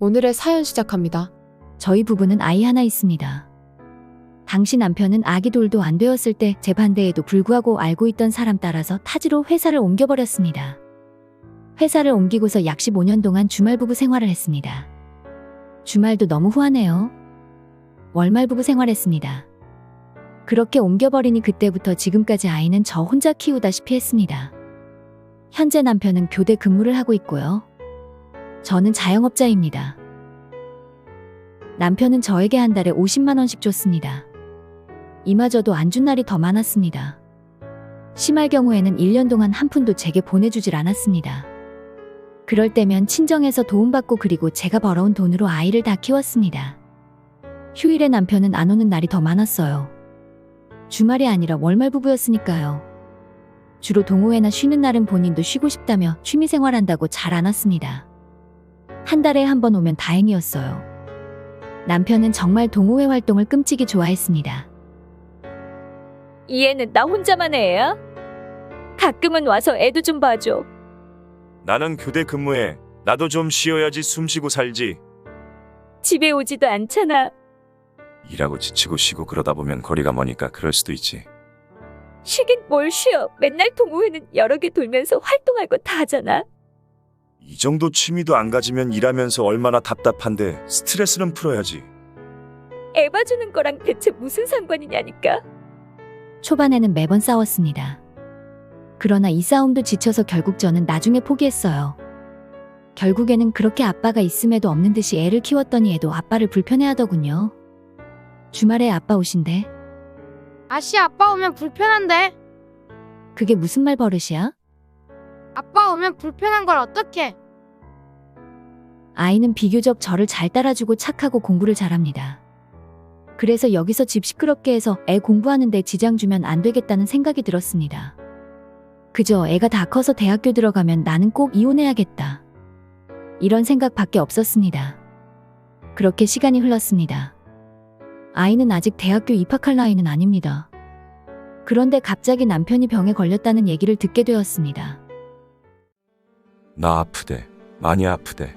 오늘의 사연 시작합니다. 저희 부부는 아이 하나 있습니다. 당시 남편은 아기 돌도 안 되었을 때제 반대에도 불구하고 알고 있던 사람 따라서 타지로 회사를 옮겨버렸습니다. 회사를 옮기고서 약 15년 동안 주말 부부 생활을 했습니다. 주말도 너무 후하네요. 월말 부부 생활했습니다. 그렇게 옮겨버리니 그때부터 지금까지 아이는 저 혼자 키우다시피 했습니다. 현재 남편은 교대 근무를 하고 있고요. 저는 자영업자입니다. 남편은 저에게 한 달에 50만원씩 줬습니다. 이마저도 안 준 날이 더 많았습니다. 심할 경우에는 1년 동안 한 푼도 제게 보내주질 않았습니다. 그럴 때면 친정에서 도움받고 그리고 제가 벌어온 돈으로 아이를 다 키웠습니다. 휴일에 남편은 안 오는 날이 더 많았어요. 주말이 아니라 월말 부부였으니까요. 주로 동호회나 쉬는 날은 본인도 쉬고 싶다며 취미생활 한다고 잘 안 왔습니다. 한 달에 한 번 오면 다행이었어요. 남편은 정말 동호회 활동을 끔찍이 좋아했습니다. 이 애는 나 혼자만 애야? 가끔은 와서 애도 좀 봐줘. 나는 교대 근무해. 나도 좀 쉬어야지 숨 쉬고 살지. 집에 오지도 않잖아. 일하고 지치고 쉬고 그러다 보면 거리가 머니까 그럴 수도 있지. 쉬긴 뭘 쉬어. 맨날 동호회는 여러 개 돌면서 활동하고 다 하잖아. 이 정도 취미도 안 가지면 일하면서 얼마나 답답한데 스트레스는 풀어야지. 애 봐주는 거랑 대체 무슨 상관이냐니까. 초반에는 매번 싸웠습니다. 그러나 이 싸움도 지쳐서 결국 저는 나중에 포기했어요. 결국에는 그렇게 아빠가 있음에도 없는 듯이 애를 키웠더니 애도 아빠를 불편해하더군요. 주말에 아빠 오신대. 아씨 아빠 오면 불편한데 그게 무슨 말 버릇이야? 아빠 오면 불편한 걸 어떡해 아이는 비교적 저를 잘 따라주고 착하고 공부를 잘합니다. 그래서 여기서 집 시끄럽게 해서 애 공부하는데 지장 주면 안 되겠다는 생각이 들었습니다. 그저 애가 다 커서 대학교 들어가면 나는 꼭 이혼해야겠다. 이런 생각밖에 없었습니다. 그렇게 시간이 흘렀습니다. 아이는 아직 대학교 입학할 나이는 아닙니다. 그런데 갑자기 남편이 병에 걸렸다는 얘기를 듣게 되었습니다. 나 아프대. 많이 아프대.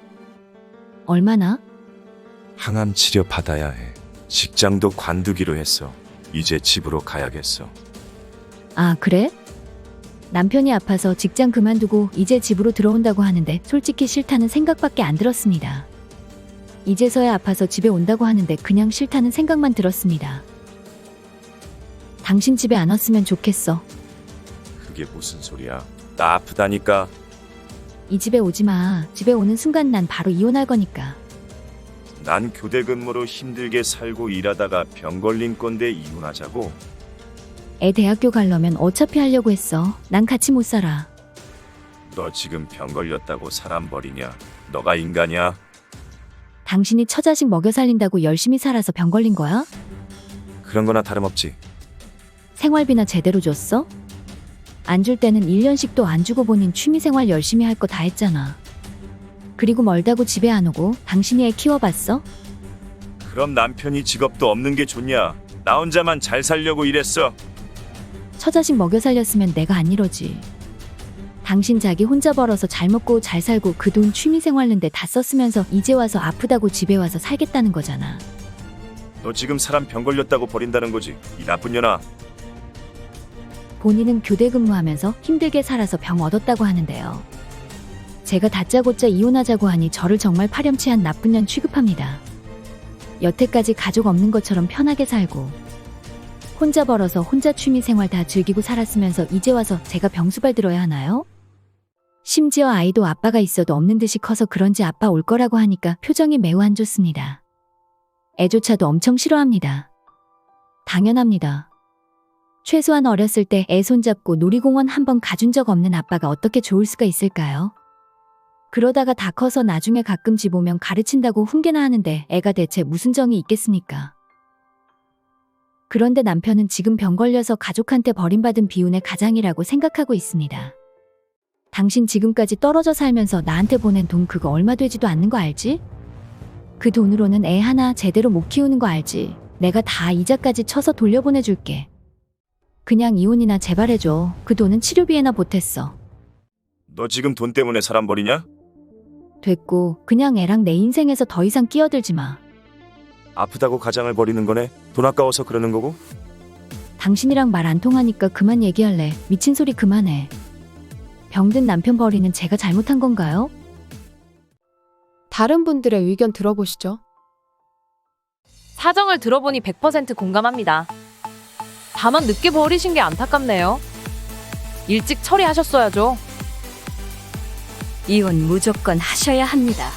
얼마나? 항암 치료 받아야 해. 직장도 관두기로 했어. 이제 집으로 가야겠어. 아, 그래? 남편이 아파서 직장 그만두고 이제 집으로 들어온다고 하는데 솔직히 싫다는 생각밖에 안 들었습니다. 이제서야 아파서 집에 온다고 하는데 그냥 싫다는 생각만 들었습니다. 당신 집에 안 왔으면 좋겠어. 그게 무슨 소리야? 나 아프다니까. 이 집에 오지 마. 집에 오는 순간 난 바로 이혼할 거니까. 난 교대 근무로 힘들게 살고 일하다가 병 걸린 건데 이혼하자고. 애 대학교 가려면 어차피 하려고 했어. 난 같이 못 살아. 너 지금 병 걸렸다고 사람 버리냐? 너가 인간이야? 당신이 처자식 먹여 살린다고 열심히 살아서 병 걸린 거야? 그런 거나 다름없지. 생활비나 제대로 줬어? 안 줄 때는 1년씩도 안 주고 본인 취미생활 열심히 할 거 다 했잖아. 그리고 멀다고 집에 안 오고 당신이 애 키워봤어? 그럼 남편이 직업도 없는 게 좋냐? 나 혼자만 잘 살려고 일했어. 처자식 먹여 살렸으면 내가 안 이러지. 당신 자기 혼자 벌어서 잘 먹고 잘 살고 그 돈 취미생활는데 다 썼으면서 이제 와서 아프다고 집에 와서 살겠다는 거잖아. 너 지금 사람 병 걸렸다고 버린다는 거지? 이 나쁜 년아. 본인은 교대 근무하면서 힘들게 살아서 병 얻었다고 하는데요. 제가 다짜고짜 이혼하자고 하니 저를 정말 파렴치한 나쁜 년 취급합니다. 여태까지 가족 없는 것처럼 편하게 살고 혼자 벌어서 혼자 취미 생활 다 즐기고 살았으면서 이제 와서 제가 병수발 들어야 하나요? 심지어 아이도 아빠가 있어도 없는 듯이 커서 그런지 아빠 올 거라고 하니까 표정이 매우 안 좋습니다. 애조차도 엄청 싫어합니다. 당연합니다. 최소한 어렸을 때 애 손잡고 놀이공원 한 번 가준 적 없는 아빠가 어떻게 좋을 수가 있을까요? 그러다가 다 커서 나중에 가끔 집 오면 가르친다고 훈계나 하는데 애가 대체 무슨 정이 있겠습니까? 그런데 남편은 지금 병 걸려서 가족한테 버림받은 비운의 가장이라고 생각하고 있습니다. 당신 지금까지 떨어져 살면서 나한테 보낸 돈 그거 얼마 되지도 않는 거 알지? 그 돈으로는 애 하나 제대로 못 키우는 거 알지? 내가 다 이자까지 쳐서 돌려보내줄게. 그냥 이혼이나 제발 해줘. 그 돈은 치료비에나 보탰어. 너 지금 돈 때문에 사람 버리냐? 됐고, 그냥 애랑 내 인생에서 더 이상 끼어들지 마. 아프다고 가장을 버리는 거네? 돈 아까워서 그러는 거고? 당신이랑 말 안 통하니까 그만 얘기할래. 미친 소리 그만해. 병든 남편 버리는 제가 잘못한 건가요? 다른 분들의 의견 들어보시죠. 사정을 들어보니 100% 공감합니다. 다만 늦게 버리신 게 안타깝네요. 일찍 처리하셨어야죠. 이혼 무조건 하셔야 합니다.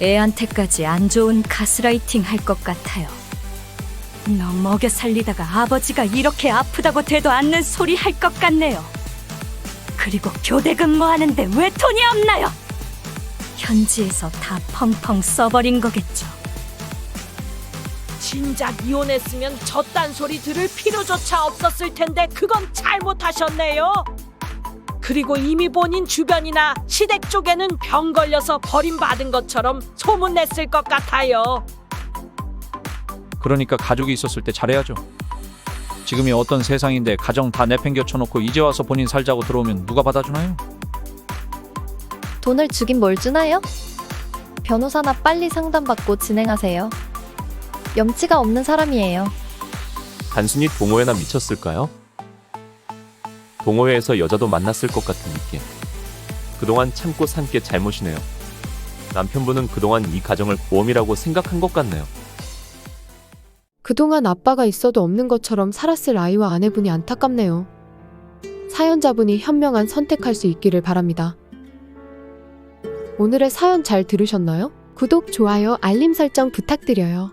애한테까지 안 좋은 가스라이팅 할 것 같아요. 너 먹여 살리다가 아버지가 이렇게 아프다고 돼도 않는 소리 할 것 같네요. 그리고 교대 근무하는데 왜 돈이 없나요? 현지에서 다 펑펑 써버린 거겠죠. 진작 이혼했으면 저딴 소리 들을 필요조차 없었을 텐데 그건 잘못하셨네요. 그리고 이미 본인 주변이나 시댁 쪽에는 병 걸려서 버림받은 것처럼 소문냈을 것 같아요. 그러니까 가족이 있었을 때 잘해야죠. 지금이 어떤 세상인데 가정 다 내팽겨 쳐놓고 이제 와서 본인 살자고 들어오면 누가 받아주나요? 돈을 주긴 뭘 주나요? 변호사나 빨리 상담받고 진행하세요. 염치가 없는 사람이에요. 단순히 동호회나 미쳤을까요? 동호회에서 여자도 만났을 것 같은 느낌. 그동안 참고 산 게 잘못이네요. 남편분은 그동안 이 가정을 보험이라고 생각한 것 같네요. 그동안 아빠가 있어도 없는 것처럼 살았을 아이와 아내분이 안타깝네요. 사연자분이 현명한 선택할 수 있기를 바랍니다. 오늘의 사연 잘 들으셨나요? 구독, 좋아요, 알림 설정 부탁드려요.